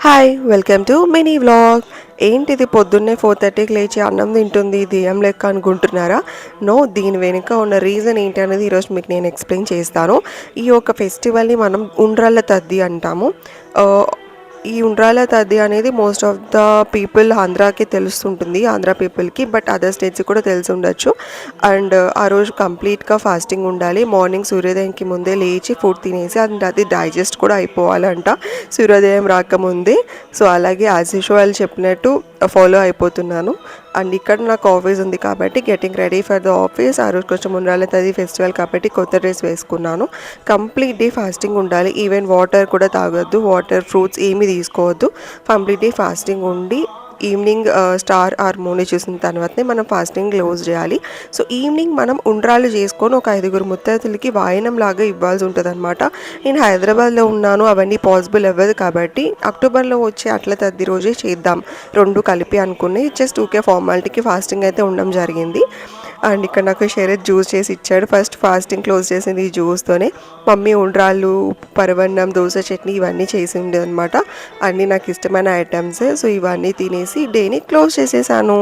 Hi welcome to mini vlog ఏంటిది పొద్దున్నే four థర్టీకి లేచి అన్నం తింటుంది దెయ్యం లెక్క అనుకుంటున్నారా? నో దీని వెనుక ఉన్న రీజన్ ఏంటి అనేది ఈరోజు మీకు నేను ఎక్స్ప్లెయిన్ చేస్తాను. ఈ యొక్క ఫెస్టివల్ని మనం ఉండ్రాళ్ళ తద్ది అంటాము. Uh, ఈ ఉండ్రాల తద్ది అనేది మోస్ట్ ఆఫ్ ద పీపుల్ ఆంధ్రాకి తెలుస్తుంటుంది ఆంధ్ర పీపుల్కి బట్ అదర్ స్టేట్స్కి కూడా తెలిసి ఉండొచ్చు అండ్ uh, ఆ రోజు కంప్లీట్గా ఫాస్టింగ్ ఉండాలి. మార్నింగ్ సూర్యోదయంకి ముందే లేచి ఫుడ్ తినేసి అండ్ అది డైజెస్ట్ కూడా అయిపోవాలంట. సూర్యోదయం రాకముందే. సో అలాగే యాజ్ యూజువల్ చెప్పినట్టు uh, ఫాలో అయిపోతున్నాను. అండ్ ఇక్కడ నాకు ఆఫీస్ ఉంది కాబట్టి getting ready for the office ఆ రోజు కొంచెం ఉండాలి తది ఫెస్టివల్ కాబట్టి కొత్త డ్రెస్ వేసుకున్నాను. కంప్లీట్ డే ఫాస్టింగ్ ఉండాలి. ఈవెన్ వాటర్ కూడా తాగొద్దు. వాటర్ ఫ్రూట్స్ ఏమి తీసుకోవద్దు. కంప్లీట్ ఫాస్టింగ్ ఉండి ఈవినింగ్ స్టార్ ఆర్ మూని చూసిన తర్వాతనే మనం ఫాస్టింగ్ క్లోజ్ చేయాలి. సో ఈవినింగ్ మనం ఉండ్రాలు చేసుకొని ఒక ఐదుగురు ముత్తైదులకి వాయనం లాగా ఇవ్వాల్సి ఉంటుంది అనమాట నేను హైదరాబాద్లో ఉన్నాను అవన్నీ పాసిబుల్ అవ్వదు కాబట్టి అక్టోబర్లో వచ్చే అట్ల తద్ది రోజే చేద్దాం. రెండు కలిపి అనుకుని జస్ట్ ఊకే ఫార్మాలిటీకి ఫాస్టింగ్ అయితే ఉండడం జరిగింది. అండ్ ఇక్కడ నాకు షేరత్ జ్యూస్ చేసి ఇచ్చాడు. ఫస్ట్ ఫాస్టింగ్ క్లోజ్ చేసింది ఈ జ్యూస్తోనే మమ్మీ ఉండ్రాళ్ళు పరవన్నం దోశ చట్నీ ఇవన్నీ చేసి ఉండేది అనమాట అన్నీ నాకు ఇష్టమైన ఐటమ్స్ సో ఇవన్నీ తినేసి డేని క్లోజ్ చేసేసాను.